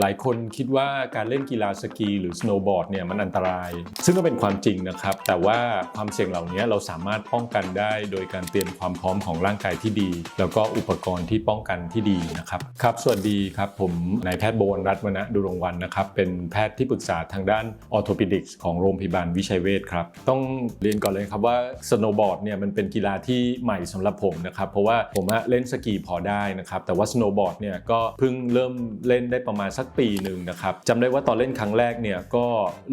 หลายคนคิดว่าการเล่นกีฬาสกีหรือสโนว์บอร์ดเนี่ยมันอันตราย ซึ่งก็เป็นความจริงนะครับ แต่ว่าความเสี่ยงเหล่านี้เราสามารถป้องกันได้ โดยการเตรียมความพร้อมของร่างกายที่ดี แล้วก็อุปกรณ์ที่ป้องกันที่ดีนะครับครับ สวัสดีครับ ผมนายแพทย์โบวรรัตน์วณะดุรงวันนะครับ เป็นแพทย์ที่ปรึกษาทางด้านออ t โ p ดิกส์ของโรงพยาบาลวิชัยเวชครับต้องเรียนก่อนเลยครับว่าสโนว์บอร์ดเนี่ยมันเป็นกีฬาที่ใหม่สำหรับผมนะครับเพราะว่าผมเล่นสกีพอได้นะครับแต่ว่าสโนว์บอร์ดเนี่ยก็เพิ่งเริ่มเล่นได้ประมาณสักปีหนึ่งนะครับจำได้ว่าตอนเล่นครั้งแรกเนี่ยก็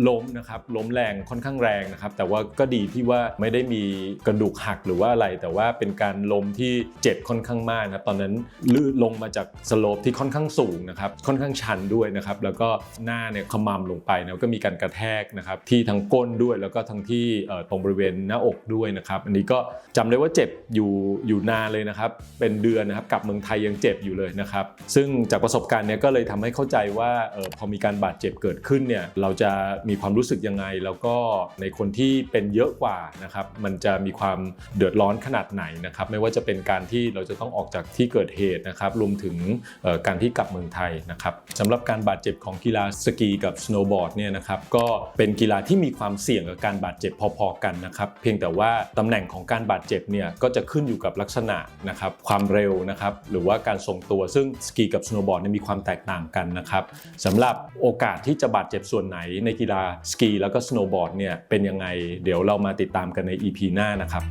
ล้มนะครับล้มแรงค่อนข้างแรงนะครับแต่ว่าก็ดีที่ว่าไม่ได้มีกระดูกหักหรือว่าอะไร แต่ว่าเป็นการล้มที่เจ็บค่อนข้างมากนะครับตอนนั้นลื่นลงมาจากสโลปที่ค่อนข้างสูงนะครับค่อนข้างชันด้วยนะครับแล้วก็หน้าเนี่ยขมำลงไปนะก็มีการกระแทกนะครับที่ทั้งก้นด้วยแล้วก็ทั้งที่ตรงบริเวณหน้าอกด้วยนะครับอันนี้ก็จำได้ว่าเจ็บอยู่อยู่นานเลยนะครับเป็นเดือนนะครับกลับเมืองไทยยังเจ็บอยู่เลยนะครับซึ่งจากประสบการณ์เนี่ยก็เลยทำให้เข้าใจว่าเออพอมีการบาดเจ็บเกิดขึ้นเนี่ยเราจะมีความรู้สึกยังไง แล้วก็ในคนที่เป็นเยอะกว่านะครับมันจะมีความเดือดร้อนขนาดไหนนะครับไม่ว่าจะเป็นการที่เราจะต้องออกจากที่เกิดเหตุนะครับรวมถึงออการที่กลับเมืองไทยนะครับสำหรับการบาดเจ็บของกีฬาสกีกับสโนว์บอร์ดเนี่ยนะครับก็เป็นกีฬาที่มีความเสี่ยงกับการบาดเจ็บพอๆกันนะครับเพียงแต่ว่าตำแหน่งของการบาดเจ็บเนี่ยก็จะขึ้นอยู่กับลักษณะนะครับความเร็วนะครับหรือว่าการทรงตัวซึ่งสกีกับสโนว์บอร์ดมีความแตกต่างกันนะครับสำหรับโอกาสที่จะบาดเจ็บส่วนไหนในกีฬาสกีแล้วก็สโนว์บอร์ดเนี่ยเป็นยังไง เดี๋ยวเรามาติดตามกันใน EP หน้านะครับ